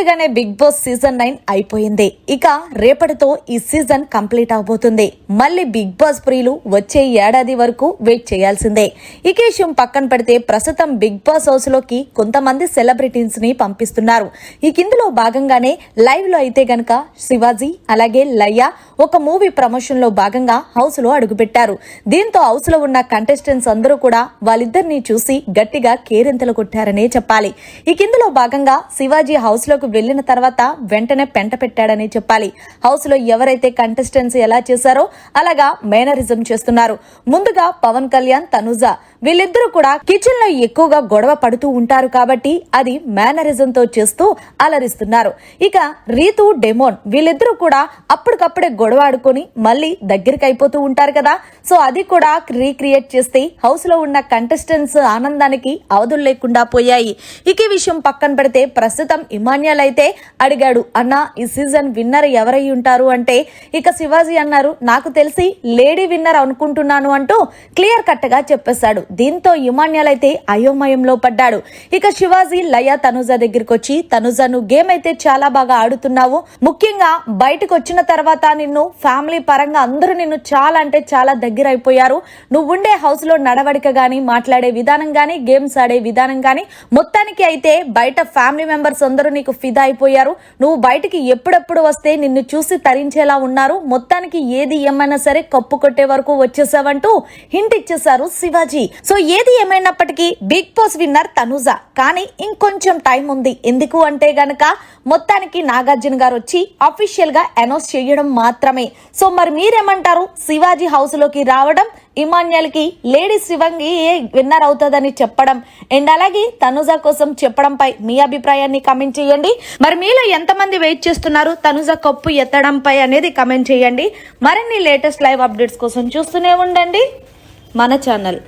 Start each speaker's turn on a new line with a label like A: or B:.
A: అనుకోకుండానే Big Boss season nine అయిపోయింది. ఇక రేపటితో ఈ సీజన్ కంప్లీట్ అవబోతుంది. మళ్ళీ బిగ్ బాస్ ప్రియులు వచ్చే ఏడాది వరకు వెయిట్ చేయాల్సిందే. ఇక ఈ విషయం పక్కన పెడితే ప్రస్తుతం బిగ్ బాస్ హౌస్లోకి కొంతమంది సెలబ్రిటీస్ని పంపిస్తున్నారు. ఈ కిందలో భాగంగానే లైవ్లో అయితే గనక శివాజీ అలాగే లయ్య ఒక మూవీ ప్రమోషన్లో భాగంగా హౌస్లో అడుగుపెట్టారు. దీంతో హౌస్లో ఉన్న కంటెస్టెంట్స్ అందరూ కూడా వాళ్ళిద్దరిని చూసి గట్టిగా కేరింతలు కొట్టారనే చెప్పాలి. ఈ కిందలో భాగంగా శివాజీ హౌస్లోకి వెళ్ళిన తర్వాత వెంటనే పెంట పెట్టాడని చెప్పాలి. హౌస్లో ఎవరైతే కంటెస్టెంట్స్ ఎలా చేశారో అలాగా మేనరిజం చేస్తున్నారు. ముందుగా పవన్ కళ్యాణ్ తనుజ వీళ్ళిద్దరూ కూడా కిచెన్లో ఎక్కువగా గొడవ పడుతూ ఉంటారు కాబట్టి అది మేనరిజం తో చేస్తూ అలరిస్తున్నారు. ఇక రీతు డెమోన్ వీళ్ళిద్దరూ కూడా అప్పటికప్పుడే గొడవ ఆడుకొని మళ్ళీ దగ్గరికి అయిపోతూ ఉంటారు కదా. సో అది కూడా రీక్రియేట్ చేస్తే హౌస్లో ఉన్న కంటెస్టెంట్స్ ఆనందానికి అవధులు లేకుండా పోయాయి. ఇక విషయం పక్కన పెడితే ప్రస్తుతం ఇమాన్యాల్ అయితే అడిగాడు అన్న ఈ సీజన్ విన్నర్ ఎవరై ఉంటారు? అంటే ఇక శివాజీ అన్నారు నాకు తెలిసి లేడీ విన్నర్ అనుకుంటున్నాను అంటూ క్లియర్ కట్గా చెప్పేశాడు. దీంతో ఇమాన్యాల్ అయితే అయోమయంలో పడ్డాడు. ఇక శివాజీ లయ తనుజ దగ్గరికి వచ్చి తనుజ నువ్వు గేమ్ అయితే చాలా బాగా ఆడుతున్నావు. ముఖ్యంగా బయటకు వచ్చిన తర్వాత నిన్ను ఫ్యామిలీ పరంగా అందరూ నిన్ను చాలా అంటే చాలా దగ్గర అయిపోయారు నువ్వు ఉండే హౌస్లో నడవడిక గాని మాట్లాడే విధానం గాని గేమ్స్ ఆడే విధానం గాని మొత్తానికి అయితే బయట ఫ్యామిలీ మెంబర్స్ అందరూ నీకు ఫిదా అయిపోయారు నువ్వు బయటికి ఎప్పుడెప్పుడు వస్తే నిన్ను చూసి తరించేలా ఉన్నారు. మొత్తానికి ఏది ఏమైనా సరే కప్పు కొట్టే వరకు వచ్చేసావంటూ హింట్ ఇచ్చేశారు శివాజీ. సో ఏది ఏమైనప్పటికీ బిగ్ బాస్ విన్నర్ తనుజా. కానీ ఇంకొంచెం టైం ఉంది. ఎందుకు అంటే గనక మొత్తానికి నాగార్జున గారు వచ్చి అఫీషియల్గా అనౌన్స్ చేయడం మాత్రమే. సో మరి మీరేమంటారు? శివాజీ హౌస్లోకి రావడం ఇమాన్యాల్కి లేడీ శివంగి విన్నర్ అవుతుందని చెప్పడం. అండ్ అలాగే తనుజ కోసం చెప్పడంపై మీ అభిప్రాయాన్ని కమెంట్ చేయండి. మరి మీలో ఎంతమంది వెయిట్ చేస్తున్నారు? తనుజ కప్పు ఎత్తడంపై అనేది కమెంట్ చేయండి. మరిన్ని లేటెస్ట్ లైవ్ అప్డేట్స్ కోసం చూస్తూనే ఉండండి. మన ఛానల్